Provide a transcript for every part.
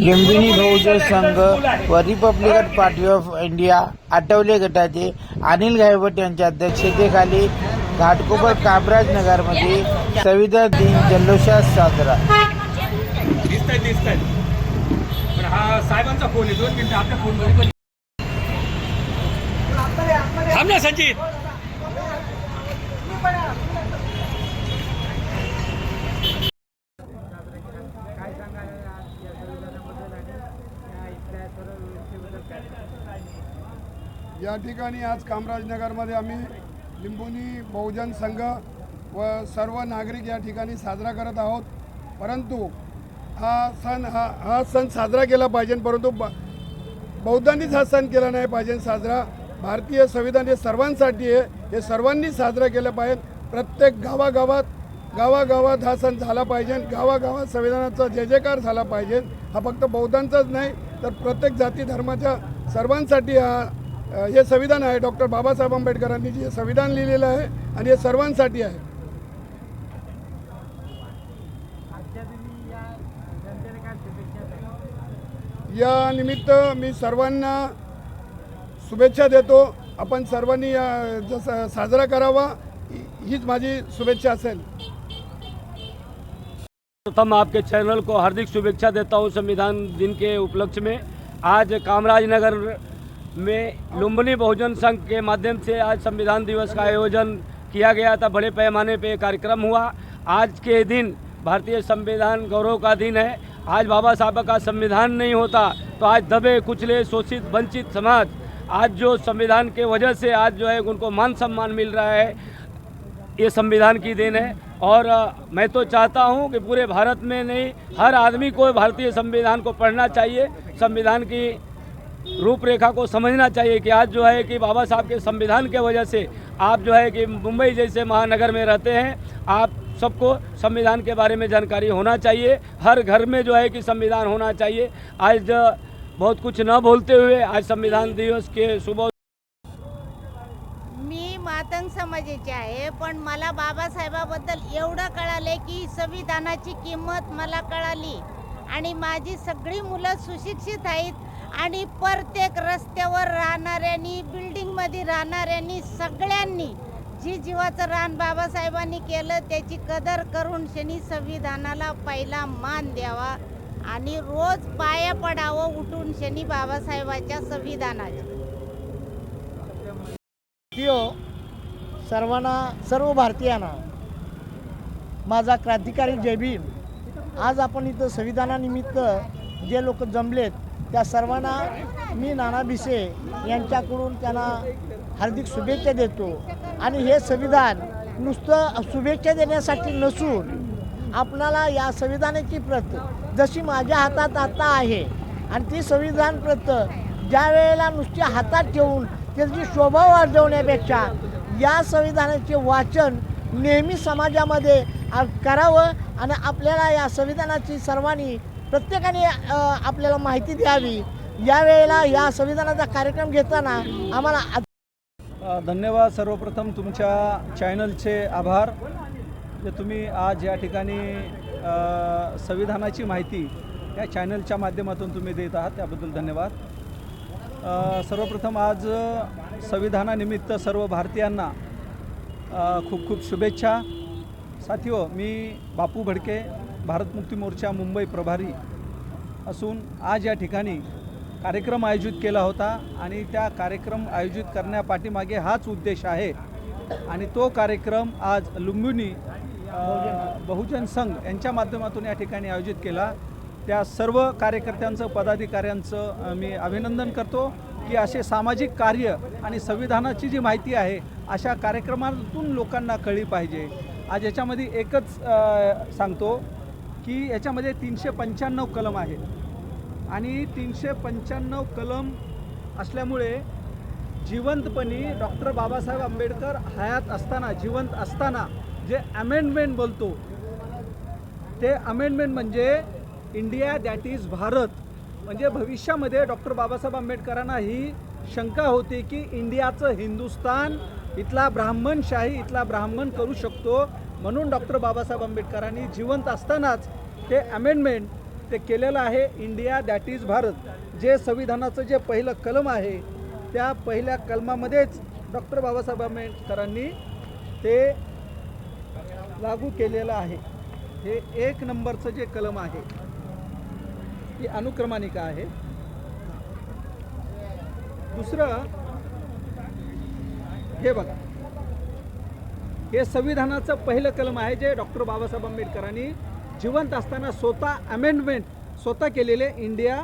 लुंबिनी बहुजन संघ व Republican Party of India Athawale गटाचे अनिल गायवट यांच्या अध्यक्षतेखाली घाटकोपर कामराज नगरमध्ये संविधान दिन जल्लोषात साजरा. पण हा साहेबांचा फोन आहे दोन मिनिटं आपल्या फोनमध्ये थांब ना संचित या ठिकाणी आज कामराजनगरमध्ये आम्ही लिंबोनी बहुजन संघ व सर्व नागरिक या ठिकाणी साजरा करत आहोत. परंतु हा सण हा हा सण साजरा केला पाहिजे परंतु ब बौद्धांनीच हा सण केला नाही पाहिजे साजरा. भारतीय संविधान हे सर्वांसाठी आहे. हे सर्वांनी साजरा केलं पाहिजे. प्रत्येक गावागावात गावागावात हा सण झाला पाहिजे. गावागावात संविधानाचा जय जयकार झाला पाहिजे. हा फक्त बौद्धांचाच नाही तर प्रत्येक जाती धर्माच्या सर्वांसाठी हा हे संविधान आहे. डॉक्टर बाबासाहेब आंबेडकरांनी जे संविधान लिहिलेलं आहे आणि हे सर्वांसाठी आहे. या निमित्त मी सर्वांना शुभेच्छा देतो. आपण सर्वांनी या जसं साजरा करावा. हीच माझी शुभेच्छा असेल. प्रथम आपके चैनल को हार्दिक शुभेच्छा देता हूँ संविधान दिन के उपलक्ष्य में. आज कामराज नगर में लुम्बनी बहुजन संघ के माध्यम से आज संविधान दिवस का आयोजन किया गया था। बड़े पैमाने पे कार्यक्रम हुआ। आज के दिन भारतीय संविधान गौरव का दिन है। आज बाबा साहब का संविधान नहीं होता तो आज दबे, कुचले, शोषित, वंचित समाज, आज जो संविधान के वजह से आज जो है उनको मान सम्मान मिल रहा है, ये संविधान की देन है। और मैं तो चाहता हूँ कि पूरे भारत में नहीं, हर आदमी को भारतीय संविधान को पढ़ना चाहिए। संविधान की रूपरेखा को समझना चाहिए कि आज जो है कि बाबा साहब के संविधान के वजह से आप जो है कि मुंबई जैसे महानगर में रहते हैं आप सबको संविधान के बारे में जानकारी होना चाहिए। हर घर में जो है कि संविधान होना चाहिए। आज बहुत कुछ न बोलते हुए आज संविधान दिवस के सुबह मी मातंग समाजाची आहे पण मला बाबासाहेबाबद्दल एवढं कळाले की संविधानाची किंमत मला कळाली. आणि माझी सगळी मुलं सुशिक्षित आहेत आणि प्रत्येक रस्त्यावर राहणाऱ्यांनी बिल्डिंगमध्ये राहणाऱ्यांनी सगळ्यांनी जी जीवाचं रान बाबासाहेबांनी केलं त्याची कदर करून शनी संविधानाला पहिला मान द्यावा आणि रोज पाया पडावं उठून शनी बाबासाहेबाच्या संविधानाच्या प्रियो सर्वांना सर्व भारतीयांना माझा क्रांतिकारी जय भीम. आज आपण इथं संविधानानिमित्त जे लोक जमलेत त्या सर्वांना मी नाना भिसे यांच्याकडून त्यांना हार्दिक शुभेच्छा देतो. आणि हे संविधान नुसतं शुभेच्छा देण्यासाठी नसून आपणाला या संविधानाची प्रत जशी माझ्या हातात आता आहे आणि ती संविधान प्रत ज्या वेळेला नुसती हातात ठेवून त्याची शोभा वाढवण्यापेक्षा या संविधानाचे वाचन नेहमी समाजामध्ये करावं आणि आपल्याला या संविधानाची सर्वांनी प्रत्येकाने आपल्याला माहिती द्यावी. यावेळेला या संविधानाचा कार्यक्रम घेताना आम्हाला धन्यवाद सर्वप्रथम तुमच्या चॅनलचे आभार. जे तुम्ही आज या ठिकाणी संविधानाची माहिती या चॅनलच्या माध्यमातून तुम्ही देत आहात त्याबद्दल धन्यवाद. सर्वप्रथम आज संविधानानिमित्त सर्व भारतीयांना खूप खूप शुभेच्छा. साथियो मी बापू भडके भारत मुक्ती मोर्चा मुंबई प्रभारी असून आज या ठिकाणी कार्यक्रम आयोजित केला होता आणि त्या कार्यक्रम आयोजित करण्यापाठीमागे हाच उद्देश आहे. आणि तो कार्यक्रम आज लुंबिनी बहुजन संघ यांच्या माध्यमातून या ठिकाणी आयोजित केला. त्या सर्व कार्यकर्त्यांचं पदाधिकाऱ्यांचं मी अभिनंदन करतो की असे सामाजिक कार्य आणि संविधानाची जी माहिती आहे अशा कार्यक्रमातून लोकांना कळली पाहिजे. आज याच्यामध्ये एकच सांगतो की याच्यामध्ये तीनशे पंच्याण्णव कलम आहे आणि तीनशे पंच्याण्णव कलम असल्यामुळे जिवंतपणी डॉक्टर बाबासाहेब आंबेडकर हयात असताना जिवंत असताना जे अमेंडमेंट बोलतो ते अमेंडमेंट म्हणजे इंडिया दॅट इज भारत. म्हणजे भविष्यामध्ये डॉक्टर बाबासाहेब आंबेडकरांना ही शंका होती की इंडियाचं हिंदुस्तान इथला ब्राह्मणशाही इथला ब्राह्मण करू शकतो म्हणून डॉक्टर बाबासाहेब आंबेडकरांनी जिवंत असतानाच ते अमेंडमेंट ते केलेलं आहे इंडिया दॅट इज भारत. जे संविधानाचं जे पहिलं कलम आहे त्या पहिल्या कलमामध्येच डॉक्टर बाबासाहेब आंबेडकरांनी ते लागू केलेलं आहे. हे एक नंबरचं जे कलम आहे ती अनुक्रमानिका आहे. दुसरं हे बघा. हे संविधानाचं पहिलं कलम आहे जे डॉक्टर बाबासाहेब आंबेडकरांनी जिवंत असताना स्वतः अमेंडमेंट स्वतः केलेले इंडिया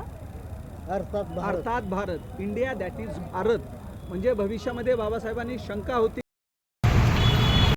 अर्थात Bharat. India that is Bharat. म्हणजे भविष्यामध्ये बाबासाहेबांनी शंका होती.